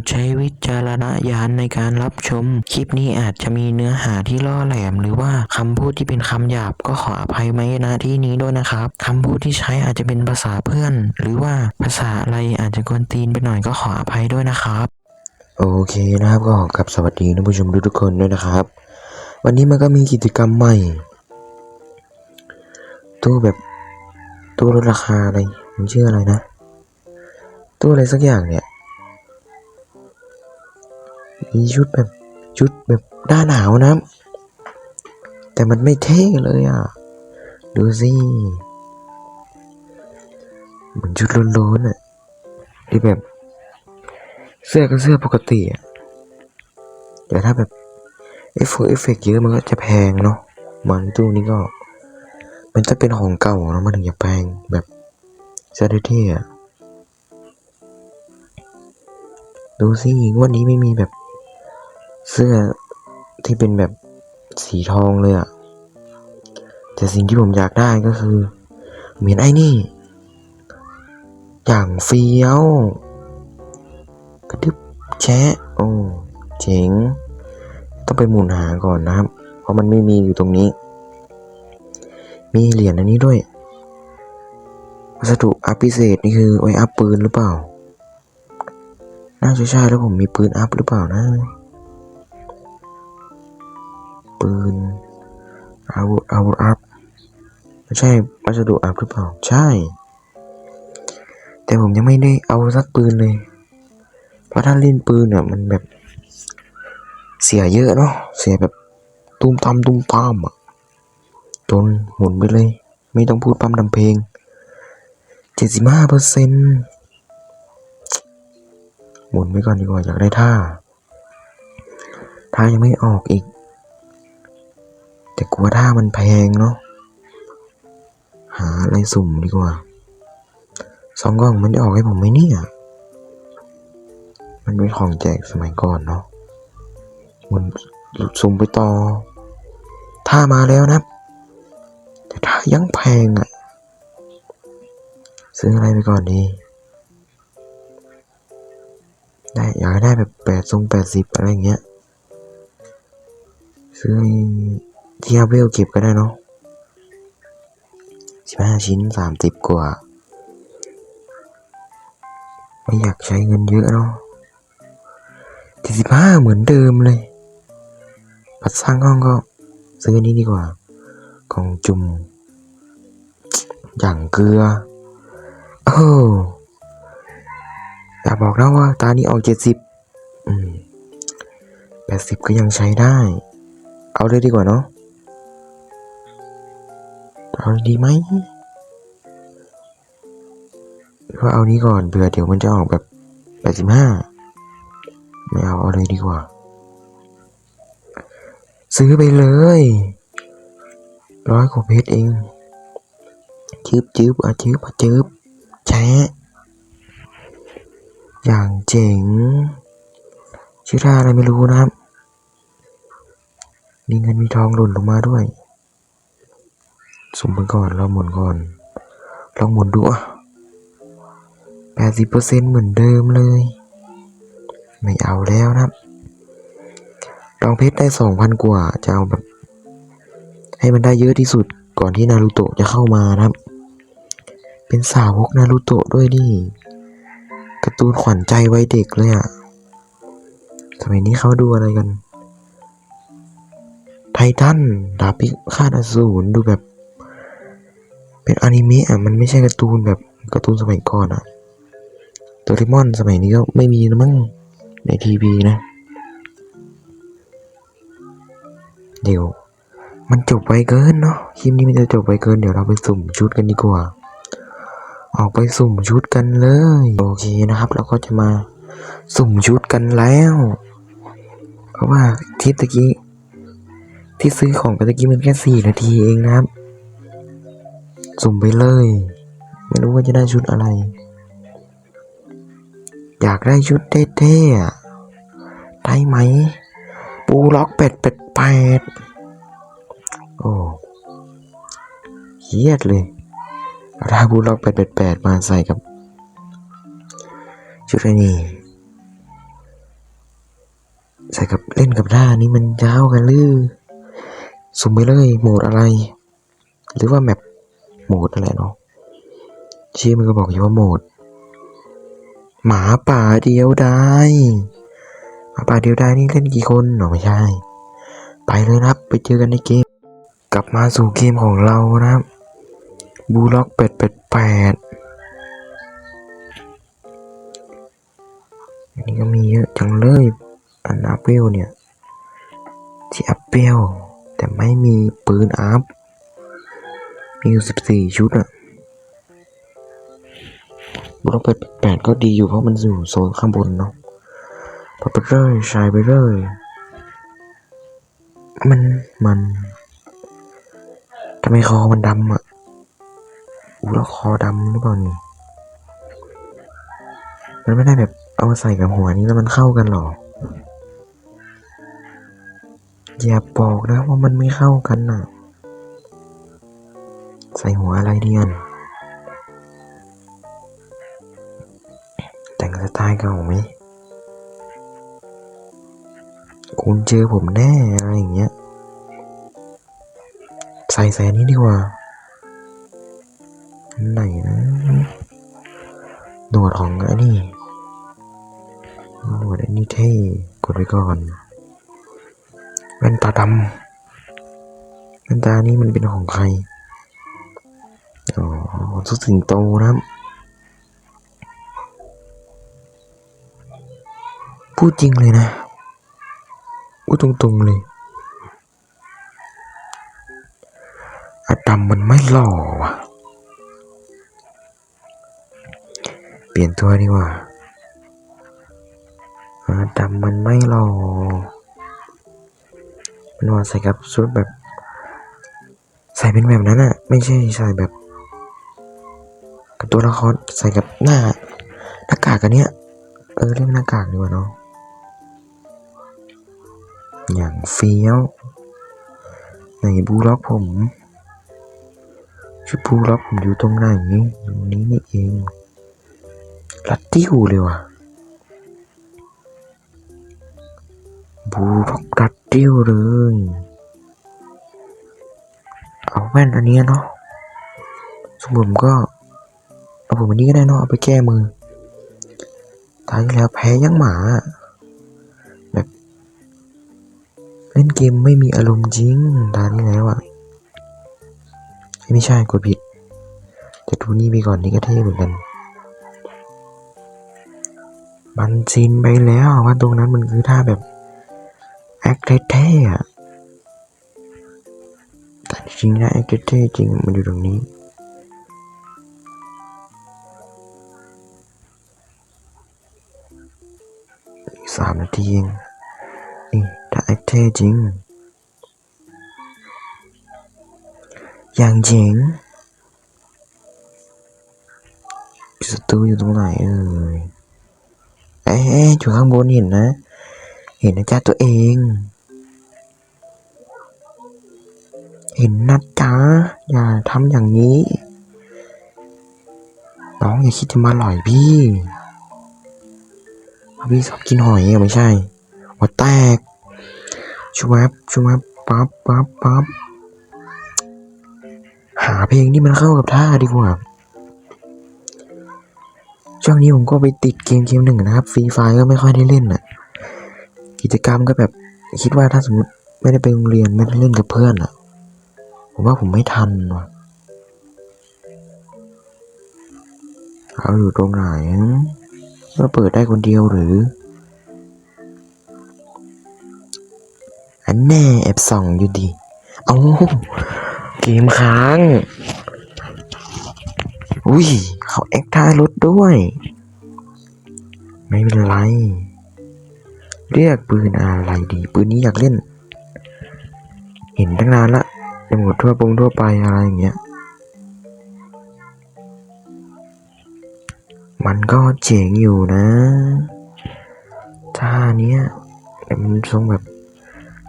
ดใช้วิจารณญาณในการรับชม คลิปนี้อาจจะมีเนื้อหาที่ล่อแหลม หรือว่าคำพูดที่เป็นคำหยาบก็ขออภัยไว้ณที่นี้ด้วยนะครับคำพูดที่ใช้อาจจะเป็นภาษาเพื่อน หรือว่าภาษาอะไรอาจจะกวนตีนไปหน่อยก็ขออภัยด้วยนะครับ โอเคนะครับก็กับสวัสดีท่านผู้ชมทุกๆคนด้วยนะครับ วันนี้มันก็มีกิจกรรมใหม่ ตู้แบบตู้ลดราคาอะไรมันชื่ออะไรนะ ตู้อะไรสักอย่างเนี่ย มีชุดแบบชุดแบบหน้าหนาวนะ แต่มันไม่เท่เลยอะ ดูสิเหมือนชุดโล้นๆอะที่แบบ เสื้อก็เสื้อปกติอะแต่ถ้าแบบเอฟเฟกเยอะมันก็จะแพงเนาะมันตู้นี้ก็ มันจะเป็นของเก่าเนาะมันถึงจะแพงแบบเสื้อเท่ๆอะดูสิงวันนี้ไม่มีแบบ เสื้อที่เป็นแบบสีทองเลยอะแต่สิ่งที่ผมอยากได้ก็คือ เหมือนไอ้นี่ อย่างเฟี้ยวกระดึบแชะโอ้เจ๋ง ต้องไปหมุนหาก่อนนะครับ เพราะมันไม่มีอยู่ตรงนี้ มีเหรียญอันนี้ด้วยวัสดุอัพพิเศษนี่คือไว้อัพปืนหรือเปล่า น่าจะใช่แล้วผมมีปืนอัพหรือเปล่านะ ปืนอาวุธอาวุธอัพไม่ใช่วัสดุอัพหรือเปล่า ใช่ แต่ผมยังไม่ได้เอาสักปืนเลย เพราะถ้าเล่นปืนเนี่ยมันแบบเสียเยอะเนาะเสียแบบตุ้มตามตุ้มตามอะจนหมุนไปเลย ไม่ต้องพูดปั๊มทำเพลงเจ็ดสิบห้าเปอร์เซ็นหมุนไปก่อนดีกว่าอยากได้ท่า ท่ายังไม่ออกอีก แต่กลัวท่ามันแพงเนาะหาอะไรสุ่มดีกว่าสองกล่องมันจะออกให้ผมไหมเนี่ยมันเป็นของแจกสมัยก่อนเนาะมันซุ่มไปต่อ ถ้ามาแล้วนะ แต่ถ้ายังแพงอะ่ะ ซื้ออะไรไปก่อนดี ได้อยากได้แบบแปดทรงแปดสิบอะไรเงี้ยซื้อ ที่อาเวลเก็บก็ได้เนาะสิบห้าชิ้นสามสิบกว่า ไม่อยากใช้เงินเยอะเนาะเจ็ดสิบห้าเหมือนเดิมเลยปัดสร้างห้องก็ซื้อนนี้ดีกว่ากล่องจุ่ม อย่างเกลือ โอ้อย่าบอกนะว่าตานี้ออกเจ็ดสิบแปดสิบก็ยังใช้ได้ เอาเลยดีกว่าเนาะ เอาดีไหมหรือว่าเอานี้ก่อนเผื่อเดี๋ยวมันจะออกแบบแปดสิบห้าไม่เอาเอาเลยดีกว่า ซื้อไปเลยร้อยกว่าเพชรเองจืบจืบอะจืบอะจืบแชะอย่างเจ๋งชื่อท่าอะไรไม่รู้นะครับ มีเงินมีทองหล่นลงมาด้วย สุ่มไปก่อนเราหมุนก่อนลองหมุนดูอะแปดสิบเปอร์เซ็นต์เหมือนเดิมเลย ไม่เอาแล้วนะครับรองเพชรได้สองพันกว่าจะเอาแบบ ให้มันได้เยอะที่สุดก่อนที่นารูโตะจะเข้ามานะครับ เป็นสาวกนารูโตะด้วยนี่การ์ตูนขวัญใจวัยเด็กเลยอะสมัยนี้เขาดูอะไรกัน ไททันดาบพิฆาตอสูรดูแบบ เป็นอนิเมะอะมันไม่ใช่การ์ตูนแบบการ์ตูนสมัยก่อนอะโดเรมอนสมัยนี้ก็ไม่มีนะมั้งในทีวีนะ เดี๋ยว มันจบไวเกินเนาะคลิปนี้มันจะจบไวเกินเดี๋ยวเราไปสุ่มชุดกันดีกว่า ออกไปสุ่มชุดกันเลย โอเคนะครับ เราก็จะมาสุ่มชุดกันแล้ว เพราะว่าที่ตะกี้ที่ซื้อของไปตะกี้มันแค่สี่นาทีเองนะครับ สุ่มไปเลย ไม่รู้ว่าจะได้ชุดอะไร อยากได้ชุดเท่ๆได้ไหม ปูล็อกเป็ดเป็ดแปดโอ้เฮียดเลยเอาถ้าปูล็อกเป็ดเป็ดแปดมาใส่กับ ชุดไอ้นี่กับเล่นกับท่านี้มันจะเข้ากันหรือสุ่มไปเลยโหมดอะไร หรือว่าแมป โหมดอะไรเนาะชื่อมันก็บอกอยู่ว่าโหมด หมาป่าเดียวดายหมาป่าเดียวดายนี่เล่นกี่คนหรอไม่ใช่ ไปเลยนะครับ ไปเจอกันในเกม กลับมาสู่เกมของเรานะครับบูล็อกเป็ดเป็ดแปดอันนี้ก็มีเยอะจังเลยอันอัพเวลเนี่ยที่อัพเวลแต่ไม่มีปืนอัพ มีอยู่สิบสี่ชุดอะบล็อกเป็ดแปดก็ดีอยู่เพราะมันอยู่โซนข้างบนเนาะพอไปเลยชายไปเลยมันมันทำไมคอมันดำอะอู้แล้วคอดำหรือเปล่านี่มันไม่ได้แบบเอามาใส่กับหัวนี้แล้วมันเข้ากันหรอ อย่าบอกนะว่ามันไม่เข้ากันน่ะ ใส่หัวอะไรเดียน แต่งสไตล์เก่าไหม คุณเจอผมแน่ อะไรอย่างเงี้ย ใส่แสนนี้ดีกว่า ไหนนะหนวดของอันนี้หนวดอันนี้เท่กดไว้ก่อนแว่นตาดำแว่นตานี้มันเป็นของใคร อ๋อสุดสิงโตนะครับ พูดจริงเลยนะพูดตรงๆเลยอาดำมันไม่หล่อว่ะ เปลี่ยนตัวดีกว่าอาดำมันไม่หล่อมันว่าใส่กับชุดแบบ ใส่เป็นแบบนั้นอะไม่ใช่ใส่แบบ ตัวละครใส่กับหน้าหน้ากากอันเนี้ยเออเรียกหน้ากากดีกว่าเนาะอย่างเฟี้ยวไหนบูล็อกผมชุดบูล็อกผมอยู่ตรงไหนอยู่ตรงนี้นี่เองลัดติ้วเลยว่ะบูล็อกลัดติ้วเลยเอาแว่นอันนี้เนาะสมมติผมก็ เอาผมอันนี้ก็ได้เนาะเอาไปแก้มือตายแล้วแพ้ยังหมา แบบ เล่นเกมไม่มีอารมณ์จริงตานี้แล้วอะไม่ใช่กดผิดแต่ดูนี่ไปก่อนนี่ก็เท่เหมือนกันมันชินไปแล้วว่าตรงนั้นมันคือท่าแบบแอคเท่ๆอะแต่จริงนะแอคเท่จริงมันอยู่ตรงนี้ สามนาทีเอง นี่ถ้าแอคเท่จริง อย่างเจ๋งศัตรูอยู่ตรงไหนเอ่ยเอ๊ะอยู่ข้างบนเห็นนะ เห็นนะจ๊ะตัวเอง เห็นนะจ๊ะอย่าทำอย่างนี้ น้องอย่าคิดจะมาหล่อยพี่ พี่ชอบกินหอยอะไม่ใช่หัวแตกชวบชวบปั๊บปั๊บปั๊บหาเพลงที่มันเข้ากับท่าดีกว่า ช่วงนี้ผมก็ไปติดเกมเกมหนึ่งนะครับ ฟรีไฟก็ไม่ค่อยได้เล่นอะ กิจกรรมก็แบบคิดว่าถ้าสมมติไม่ได้ไปโรงเรียนไม่ได้เล่นกับเพื่อนอะ ผมว่าผมไม่ทันว่ะเอาอยู่ตรงไหน ว่าเปิดได้คนเดียวหรือ อันแน่แอบส่องอยู่ดี เอาเกมค้าง อุ้ย เขาแอคท่ารถด้วย ไม่เป็นไร เรียกปืนอะไรดี ปืนนี้อยากเล่น เห็นตั้งนานละในหมวดทั่วปงทั่วไปอะไรอย่างเงี้ย มันก็เจ๋งอยู่นะท่าเนี้ยแต่มันทรงแบบ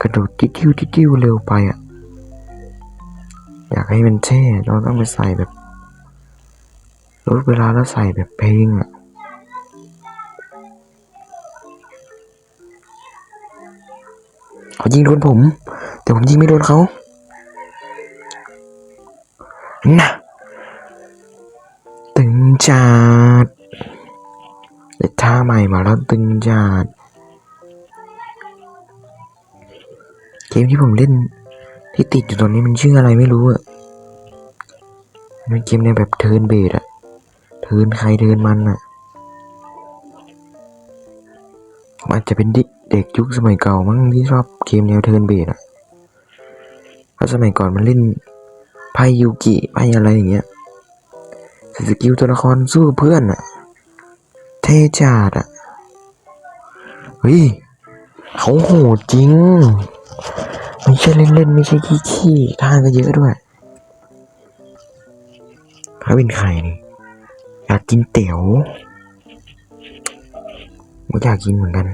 กระโดดติ้วติ้วเร็วไปอะ อยากให้มันเท่เราต้องไปใส่แบบลดเวลาแล้วใส่แบบเพลงอะเขายิงโดนผม แต่ผมยิงไม่โดนเขาน่ะตึงจัด ท่าใหม่มาแล้วตึงจัดเกมที่ผมเล่น ที่ติดอยู่ตอนนี้มันชื่ออะไรไม่รู้อะมันเป็นเกมในแบบเทินเบดอะเทินใครเทินมันอะผมอาจจะเป็นเด็กยุคสมัยเก่ามั้งที่ชอบเกมแนวเทินเบดอะเพราะสมัยก่อนมันเล่นไพ่ยูกิไพ่อะไรอย่างเงี้ยสกิลตัวละครสู้เพื่อนอะ ท่จัดอะเฮ้ยเขาโหดจริง ไม่ใช่เล่นๆไม่ใช่ขี้ๆท่าก็เยอะด้วยเขาเป็นใครนี่อยากกินเตี๋ยวผมอยากกินเหมือนกัน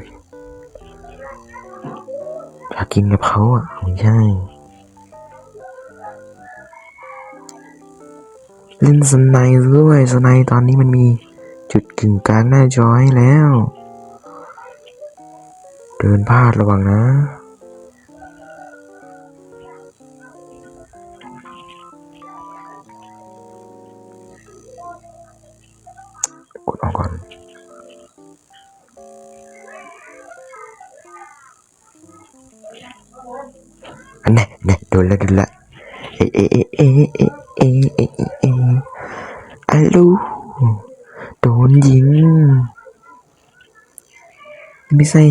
อยากกินกับเขาอะไม่ใช่เล่นสไนด์ด้วยสไนด์ตอนนี้มันมี จุดกึ่งกลางหน้าจอให้แล้ว เดินพลาดระวังนะ กดออกก่อน อันไหนไหนโดนละโดนละเอ๊ะเอ๊ะเอ๊ะเอ๊ะเอ๊ะเอ๊ะเอ๊ะอะลู นยิง ไม่ใช่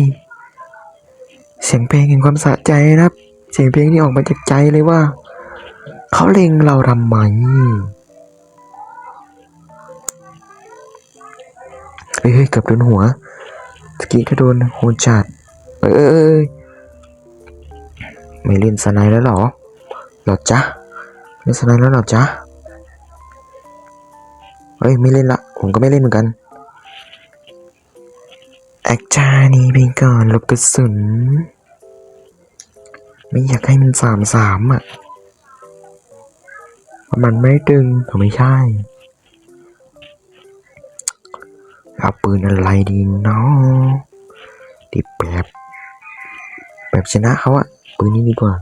เสียงเพลงแห่งความสะใจนะครับ เสียงเพลงที่ออกมาจากใจเลยว่า เขาเล็งเราทำไมเฮ้ยเกือบโดนหัวตะกี้ก็โดนโหดจัดเอ้ยไม่เล่นสไนแล้วหรอหรอจ๊ะเล่นสไนแล้วหรอจ๊ะเฮ้ยไม่เล่นละ ผมก็ไม่เล่นเหมือนกันแอคจานี้ไปก่อนลูกกระสุน ไม่อยากให้มันสามสามอะเพราะมันไม่ดึงผมไม่ใช่ เอาปืนอะไรดีเนาะดิแบบแบบชนะเขาอะปืนนี้ดีกว่า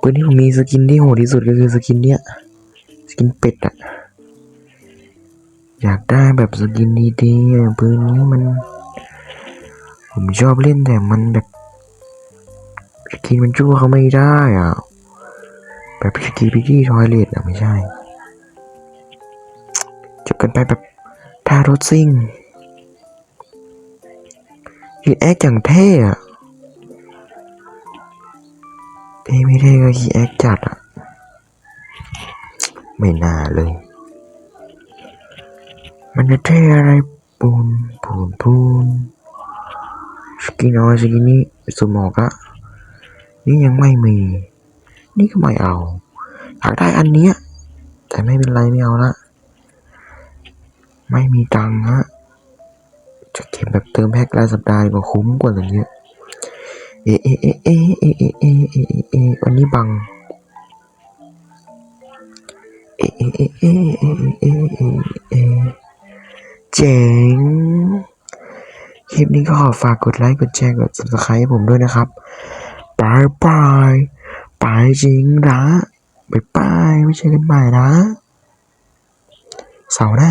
ปืนที่ผมมีสกินที่โหดที่สุดก็คือสกินเนี้ย สกินเป็ดอะ อยากได้แบบสกินดีๆปืนนี้มัน ผมชอบเล่นแต่มันแบบสกินมันจู้เขาไม่ได้อะ แบบสกินพิกี้ทอยเลตอะไม่ใช่จบกันไปแบบท่ารถซิ่งยีแอคอย่างเท่อะเท่ไม่เท่ก็ยีแอคจัดอะไม่น่าเลย มันจะเท่อะไรปูนปูนปูนสกินเอาสกินนี้สมอกอะนี่ยังไม่มี นี่ก็ไม่เอาอยากได้อันเนี้ยแต่ไม่เป็นไรไม่เอาละไม่มีตังค์ฮะจะเก็บแบบเติมแพ็ครายสัปดาห์กว่าคุ้มกว่าอย่างเงี้ยเอเอเอเอเอเอเอเอเอเอวันนี้บังเอเอเอเอเอเอเอ เจ๋ง คลิปนี้ก็ขอฝากกดไลค์ กดแชร์ กด subscribe ให้ผมด้วยนะครับบายบายไปจริงนะบายบาย ไม่ใช่กันใหม่นะ เสาร์หน้า